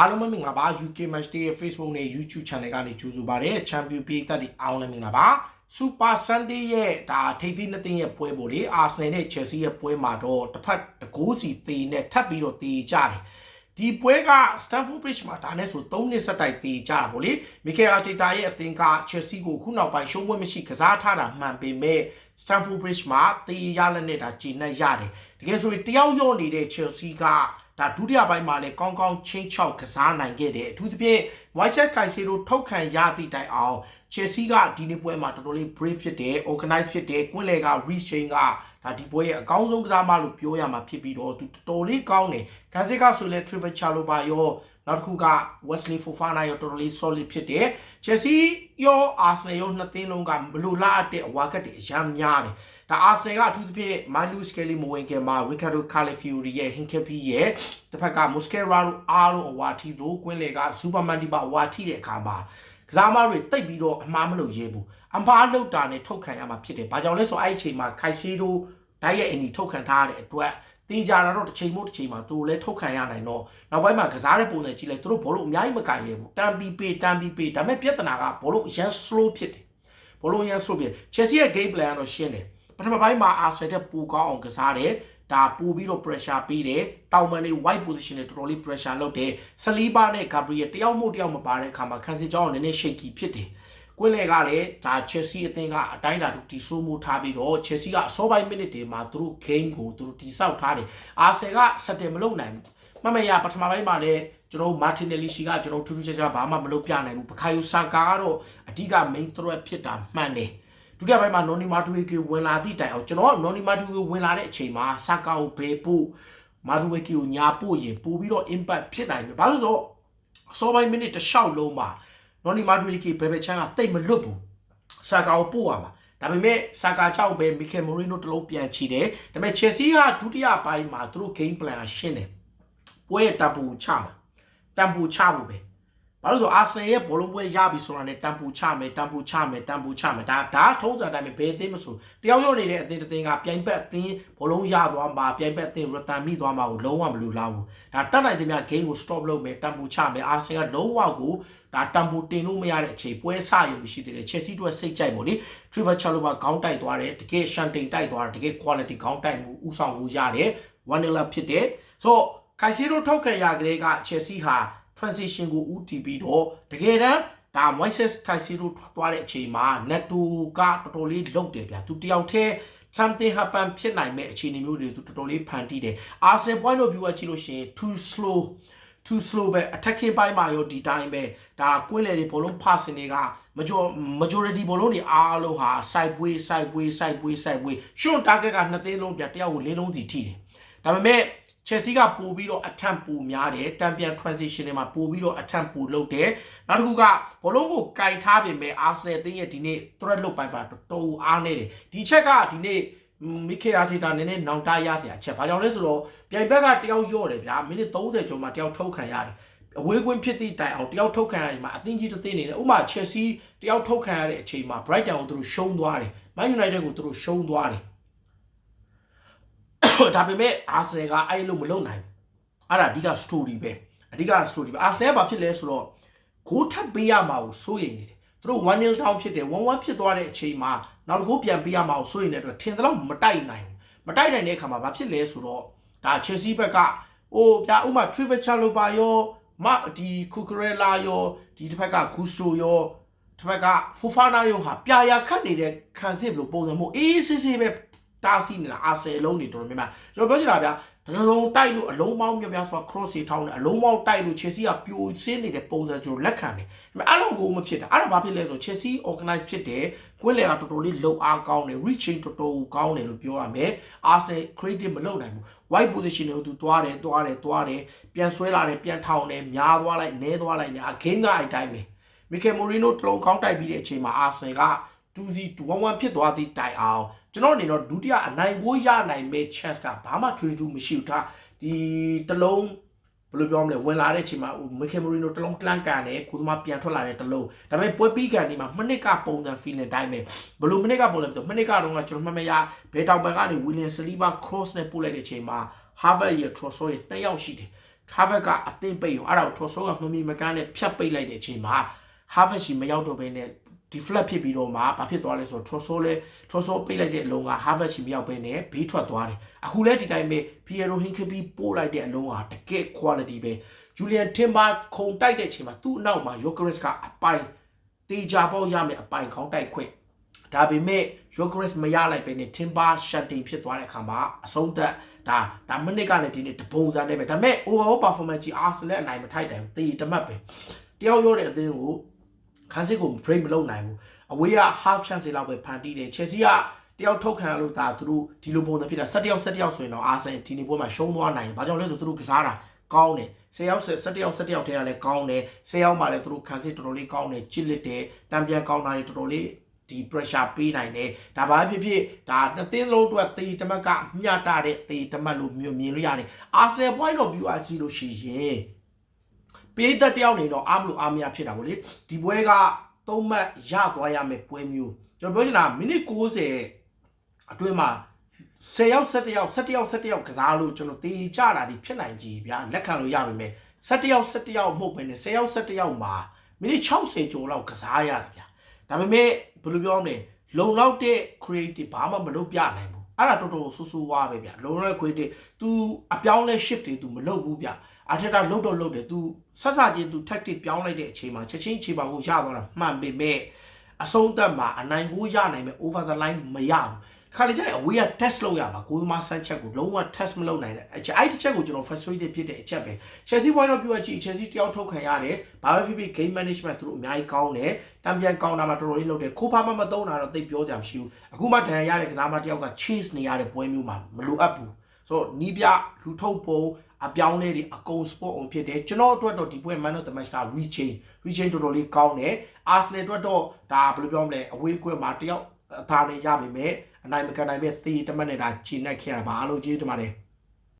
အားလုံးပဲမင်္ဂလာပါ UK Match Day ရဲ့ Facebook နဲ့ YouTube Channel ကနေကြိုဆိုပါရစေ။ Champion ပြည်သက်တွေအားလုံးလည်းမင်္ဂလာပါ။ Super Sunday ရဲ့ဒါထိပ်သီးနှစ်သင်းရဲ့ပွဲပေါ်လေ Arsenal နဲ့ Chelsea ရဲ့ပွဲမှာတော့တစ်ဖက်တကိုးစီသေးနဲ့ထပ်ပြီးတော့တေကြတယ်။ဒီပွဲက Stamford Bridge မှာဒါနဲ့ဆို3နှစ်ဆက်တိုက်တေကြတာပေါ့လေ။ Mikel Arteta ရဲ့အသင်းက Chelsea ကိုခုနောက်ပိုင်းရှုံးပွဲမရှိကစားထားတာမှန်ပေမဲ့ Stamford Bridge မှာတေရလက်နဲ့ဒါဂျင်းနဲ့ရတယ်။တကယ်ဆိုရင်တယောက်ရော့နေတဲ့ Chelsea က ဒါဒုတိယပိုင်းမှာလည်းကောင်းကောင်းချင်းချောက်ကစားနိုင်ခဲ့တယ်အထူးသဖြင့် Moises Caicedo ထုတ်ခံရသည့်တိုင်အောင် Chelsea ကဒီနေ့ပွဲမှာတော်တော်လေး brave ဖြစ်တယ် organize ဖြစ်တယ်ကွင်းလေက Reece James ကဒါဒီပွဲရဲ့အကောင်းဆုံးကစားမလို့ပြောရမှာဖြစ်ပြီးတော့သူတော်တော်လေးကောင်းတယ်ကန်စစ်ကဆိုလဲ Trevor Chalobah ရောနောက်တစ်ခုက Wesley Fofana ရောတော်တော်လေး solid ဖြစ်တယ် Chelsea ရော Arsenal ရောနှစ်သင်းလုံးကဘလို့လာတဲ့အဝါကတ်တွေအများများတယ် ဒါအာဆနယ်ကအထူးသဖြင့် Milos Kelly မဝင်ခင်မှာ Ricardo Calafiori ရဲ့ Hincapié ရဲ့တစ်ဖက်က Mosquera တို့အားလုံးအဝါထီတို့ကွင်းလေက Superman ဒီပါအဝါထီတဲ့အခါမှာကစားမတွေတိတ်ပြီးတော့အမှားမလုပ်ရဲဘူးအမှားလုပ်တာနဲ့ထုတ်ခံရမှာဖြစ်တယ်။ဘာကြောင့်လဲဆိုအဲ့အချိန်မှာ Caicedo ဓာတ်ရဲ့အင်ဒီထုတ်ခံထားရတဲ့အတွက်တင်ကြတာတော့တစ်ချိန်မို့တစ်ချိန်မှာသူတို့လည်းထုတ်ခံရနိုင်တော့နောက်ပိုင်းမှာကစားတဲ့ပုံစံကြည့်လိုက်သူတို့ဘောလုံးအများကြီးမကင်ရဘူးတန်ပီပေတန်ပီပေဒါပေမဲ့ပြဿနာကဘောလုံးအရန် slow ဖြစ်တယ်ဘောလုံးအရန် slow ဖြစ် Chelsea ရဲ့ game plan ကတော့ရှင်းတယ် ပထမပိုင်းမှာ Arsenal တက်ပူကောင်းအောင်ကစားတယ်ဒါပို့ပြီးတော့ pressure ပေးတယ်တောင်မန်တွေ wide position တွေတော်တော်လေး pressure လုပ်တယ်ဆလီဘာနဲ့ Gabriel တယောက်မို့တယောက်မပါတဲ့အခါမှာခန်းစစ်ကြောင်းကနည်းနည်း shaky ဖြစ်တယ်ကွင်းလေကလည်းဒါ Chelsea အသင်းကအတိုင်းတာတူတီဆိုးမှုထားပြီးတော့ Chelsea ကအစောပိုင်း minute တွေမှာသူတို့ game ကိုသူတို့တီဆောက်ထားတယ် Arsenal က settle မလုပ်နိုင်ဘူးမမရပထမပိုင်းမှာလည်းကျွန်တော် Martinelli ရှိကကျွန်တော်ထူးထူးခြားခြားဘာမှမလုပ်ပြနိုင်ဘူးဘခါယူဆာကာကတော့အဓိက main threat ဖြစ်တာမှန်တယ် ဒုတိယပိုင်းမှာနော်နီမာတူဝေကီဝင်လာသည့်တိုင်အောင်ကျွန်တော်ကနော်နီမာတူဝေဝင်လာတဲ့အချိန်မှာဆာကာကိုဘေးပို့မာတူဝေကီကိုညာပို့ရင်ပို့ပြီးတော့ impact ဖြစ်နိုင်တယ်ဘာလို့ဆိုတော့အစောပိုင်း minute တစ်လျှောက်လုံးမှာနော်နီမာတူဝေကီဘယ်ဘက်ချမ်းကတိတ်မလွတ်ဘူးဆာကာကိုပို့ရမှာဒါပေမဲ့ဆာကာချောက်ပဲမီကယ်မိုရီနိုတလုံးပြန်ချီတယ်ဒါပေမဲ့ Chelsea ကဒုတိယပိုင်းမှာသူတို့ game plan ရှင်းတယ်ပွဲရဲ့တံပူချမှာတံပူချဖို့ပဲ ဘာလို့ဆိုအာဆနယ်ရဲ့ဘောလုံးပွဲရပြီဆိုတာနဲ့တန်ပူချမယ်တန်ပူချမယ်တန်ပူချမယ်ဒါဒါထုံးစံတိုင်းပဲဘယ်အသင်းမဆိုတယောက်ယောက်နေတဲ့အသင်းတစ်သင်းကပြိုင်ဘက်အသင်းဘောလုံးရသွားမှာပြိုင်ဘက်အသင်းရတန်မိသွားမှာကိုလုံးဝမလူလားဘူးဒါတတ်နိုင်တဲ့များ game ကို stop လုပ်မယ်တန်ပူချမယ်အာဆနယ်ကလုံးဝကိုဒါတန်ပူတင်လို့မရတဲ့အချိန်ပွဲဆရုံရှိသေးတယ် Chelsea တို့စိတ်ကြိုက်ပေါ့လေ Trevor Chalobah ခေါင်းတိုက်သွားတယ်တကယ် Shanting တိုက်သွားတယ်တကယ် quality ခေါင်းတိုက်မှုဥဆောင်မှုရတယ် 1-0 ဖြစ်တယ်ဆိုတော့ Caicedo ထုတ်ခဲ့ရကလေးက Chelsea ဟာ transition ကိုဦးတည်ပြီးတော့တကယ်တမ်းဒါ Moises Caicedo ထွက်သွားတဲ့အချိန်မှာ Neto ကတော်တော်လေးလုတ်တယ်ဗျာသူတယောက်တည်း something happen ဖြစ်နိုင်မဲ့အခြေအနေမျိုးတွေသူတော်တော်လေးဖန်တီးတယ် Arsenal point of view ကကြည့်လို့ရှိရင် too slow too slow ပဲ attacking ပိုင်းမှာရောဒီတိုင်းပဲဒါကွင်းလေတွေဘောလုံး passing တွေက majority ဘောလုံးတွေအားလုံးဟာ sideway sideway sideway sideway short target ကနှစ်သိန်းလုံးပြတယောက်ကိုလေးလုံးစီထိတယ်ဒါပေမဲ့ Chelsea ကပို့ပြီးတော့ attempt ပိုများတယ်တံပြန် transition တွေမှာပို့ပြီးတော့ attempt ပိုလုပ်တယ်နောက်တစ်ခုကဘောလုံးကိုကင်ထားပြင်မဲ့ Arsenal အသင်းရဲ့ဒီနေ့ threat လုပ်ပိုင်းပါတော်တော်အားနေတယ်ဒီချက်ကဒီနေ့မိခေအာတီတာနည်းနည်းနောင်တရစရာချက်ဘာကြောင့်လဲဆိုတော့ပြိုင်ဘက်ကတယောက်ရော့တယ်ဗျာမိနစ်30ကျော်မှတယောက်ထုတ်ခံရတယ်အဝေးကွင်းဖြစ်သည့်တိုင်အောင်တယောက်ထုတ်ခံရရင်မှာအသင်းကြီးတစ်သင်းနေတယ်ဥပမာ Chelsea တယောက်ထုတ်ခံရတဲ့အချိန်မှာ Brighton ကိုသူတို့ရှုံးသွားတယ် Man United ကိုသူတို့ရှုံးသွားတယ် ဒါပေမဲ့ Arsenal ကအဲ့လိုမလုပ်နိုင်အဲ့ဒါအဓိက story ပဲအဓိက story ပဲ Arsenal ဘာဖြစ်လဲဆိုတော့ဂိုးထပ်ပေးရမှာကိုစိုးရိမ်နေတယ်သူတို့1-0 down ဖြစ်တယ်1-1ဖြစ်သွားတဲ့အချိန်မှာနောက်တစ်ခုပြန်ပေးရမှာကိုစိုးရိမ်နေတဲ့အတွက်ထင်သလောက်မတိုက်နိုင်ဘူးမတိုက်နိုင်တဲ့အခါမှာဘာဖြစ်လဲဆိုတော့ဒါ Chelsea ဘက်ကအိုးပြဥမာ Trevor Chalobah ရောမဒီ Cucurella ရောဒီတစ်ဖက်က Gusto ရောတစ်ဖက်က Fofana ရောဟာပြာရခတ်နေတဲ့ခံစစ်လို့ပုံစံမျိုးအေးဆေးဆေးပဲ တားဆီးနေတာအာဆယ်လုံးတွေတော်တော်များများကျွန်တော်ပြောချင်တာဗျာတလုံးတိုက်လို့အလုံးပေါင်းများများဆို cross စီထောင်းတယ်အလုံးပေါင်းတိုက်လို့ Chelsea ကပြိုစင်းနေတဲ့ပုံစံကျွန်တော်လက်ခံတယ်ဒါပေမဲ့အဲ့လိုကိုမဖြစ်တာအဲ့ဒါဘာဖြစ်လဲဆို Chelsea organize ဖြစ်တယ်ကွင်းလေကတော်တော်လေးလုံအားကောင်းတယ် reaching တော်တော်ကောင်းတယ်လို့ပြောရမယ် Arsenal creative မလုပ်နိုင်ဘူး wide position ကိုသူသွားတယ်သွားတယ်သွားတယ်ပြန်ဆွဲလာတယ်ပြန်ထောင်တယ်များသွားလိုက်နဲသွားလိုက်နေအဂိမ်းကအတိုင်းပဲမီကယ်မိုရီနိုတလုံးကောင်းတိုက်ပြီးတဲ့အချိန်မှာ Arsenal က 2-0 2-1ဖြစ်သွားသည့်တိုင်အောင်ကျွန်တော်အနေတော့ဒုတိယအနိုင်ကိုရနိုင်မဲ့ chance ကဘာမှထွေထူးမရှိဘူးဒါဒီတလုံးဘယ်လိုပြောမလဲဝင်လာတဲ့အချိန်မှာမီကယ်မိုရီနိုတလုံးကလန်ကန်တယ်ခုသမားပြန်ထွက်လာတဲ့တလုံးဒါပေမဲ့ပွဲပြီးကန်ဒီမှာမနစ်ကပုံစံ feeling တိုင်းပဲဘယ်လိုမနစ်ကပုံလဲဆိုမနစ်ကတော့ကကျွန်တော်မှတ်မရဘယ်တောင်ဘက်ကနေ William Saliba cross နဲ့ပို့လိုက်တဲ့အချိန်မှာ Harvard ရဲ့ Trossard ရဲ့နှစ်ယောက်ရှိတယ် Harvard ကအသင်းပိတ်ရောအဲ့ဒါကို Trosso ကမမီမကန်းနဲ့ဖြတ်ပိတ်လိုက်တဲ့အချိန်မှာ Harvard ရှိမရောက်တော့ဘဲနဲ့ deflect ဖြစ်ပြီးတော့မှဘာဖြစ်သွားလဲဆိုတော့ Trosso လဲ Trosso ပိတ်လိုက်တဲ့အလုံးက Harvard ရှိမရောက်ဘဲနဲ့ဘေးထွက်သွားတယ်အခုလဲဒီတိုင်းပဲ Piero Hincapié ပို့လိုက်တဲ့အလုံးဟာတကယ် quality ပဲ Julian Timber ခုံတိုက်တဲ့အချိန်မှာသူ့အနောက်မှာ Jokeris ကအပိုင်တေချာပေါက်ရမယ်အပိုင်ခေါင်းတိုက်ခွင့်ဒါပေမဲ့ Jokeris မရလိုက်ပဲနဲ့ Timber shutting ဖြစ်သွားတဲ့အခါမှာအဆုံးသက်ဒါဒါမနစ်ကလည်းဒီနေ့တပုံစံနဲ့ပဲဒါပေမဲ့ overall performance ကြီး Arsenal အနိုင်မထိုက်တယ်တေးတမတ်ပဲတယောက်ရောတဲ့အသင်းကို ခန်းစစ်ကို break မလုပ်နိုင်ဘူးအဝေးက half chance တွေလောက်ပဲဖန်တီးတယ် Chelsea ကတယောက်ထုတ်ခံရလို့ဒါသူတို့ဒီလိုပုံစံဖြစ်တာ7တယောက်7တယောက်ဆိုရင်တော့ Arsenal ဒီနေ့ပွဲမှာရှုံးသွားနိုင်တယ်ဘာကြောင့်လဲဆိုသူတို့ကစားတာကောင်းတယ်10ယောက်7ယောက်7ယောက်ထဲကလည်းကောင်းတယ်10ယောက်မှလည်းသူတို့ခံစစ်တော်တော်လေးကောင်းတယ်ချစ်လက်တယ်တံပြန်ကောင်းတာတွေတော်တော်လေးဒီ pressure ပေးနိုင်တယ်ဒါဘာဖြစ်ဖြစ်ဒါနှစ်သင်းလုံးအတွက်တေတမက်ကမျှတတဲ့တေတမက်လို့မြင်မြင်လို့ရတယ် Arsenal point of view အကြည့်လို့ရှိရင် ပေးသက်တယောက်နေတော့အားမလို့အားမရဖြစ်တာဗောလေဒီပွဲကသုံးမှတ်ရသွားရမယ်ပွဲမျိုးကျွန်တော်ပြောချင်တာမိနစ်90အတွင်းမှာ10ယောက်17ယောက်17ယောက်17ယောက်ကစားလို့ကျွန်တော်တေချတာဒီဖြစ်နိုင်ကြီးဗျာလက်ခံလို့ရပါမယ်17ယောက်17ယောက်မဟုတ်ဘဲနဲ့10ယောက်17ယောက်မှာမိနစ်60ကျော်လောက်ကစားရတယ်ဗျာဒါပေမဲ့ဘယ်လိုပြောမလဲလုံလောက်တဲ့ creative ဘာမှမလုပ်ပြနိုင်ဘူး အဲ့ဒါတော်တော်ဆူဆူဝါပဲဗျာလုံလောက်တဲ့ creative तू အပြောင်းလဲ shift တွေ तू မလုပ်ဘူးဗျာအထက်တာလုတ်တော့လုတ်တယ် तू ဆက်စချင်း तू tactic ပြောင်းလိုက်တဲ့အချိန်မှာချက်ချင်းခြေပါဖို့ရသွားတာမှန်ပေမဲ့အဆုံးသက်မှာအနိုင်ကိုရနိုင်မဲ့ over the line မရဘူး ခါလေကျရင်အဝေးက test လုပ်ရမှာကိုသမားဆန်းချက်ကိုလုံးဝ test မလုပ်နိုင်တဲ့အချက်အဲ့ဒီချက်ကိုကျွန်တော် frustrated ဖြစ်တဲ့အချက်ပဲ Chelsea point of view ကကြည့် Chelsea တယောက်ထုတ်ခံရတယ်ဘာပဲဖြစ်ဖြစ် game management သူတို့အများကြီးကောင်းတယ်တံပြန်ကောင်းတာမှတော်တော်လေးလုပ်တယ်ခိုးဖားမှမသုံးတာတော့သိပြောကြမရှိဘူးအခုမှဒဏ်ရာရတဲ့ကစားမတယောက်က chase နေရတဲ့ပွဲမျိုးမှာမလိုအပ်ဘူးဆိုတော့နီးပြလူထုတ်ပုံအပြောင်းလဲတွေအကုန် sport on ဖြစ်တယ်ကျွန်တော်အတွက်တော့ဒီပွဲ man of the match က rechain rechain တော်တော်လေးကောင်းတယ် Arsenal အတွက်တော့ဒါဘယ်လိုပြောမလဲအဝေးကွက်မှာတယောက်အသာနဲ့ရပါမယ် အနိုင်မကန်နိုင်ပဲတေးတမက်နဲ့ဒါခြေနဲ့ခဲ့ရတာပါအားလုံးကျေးဇူးတင်ပါတယ်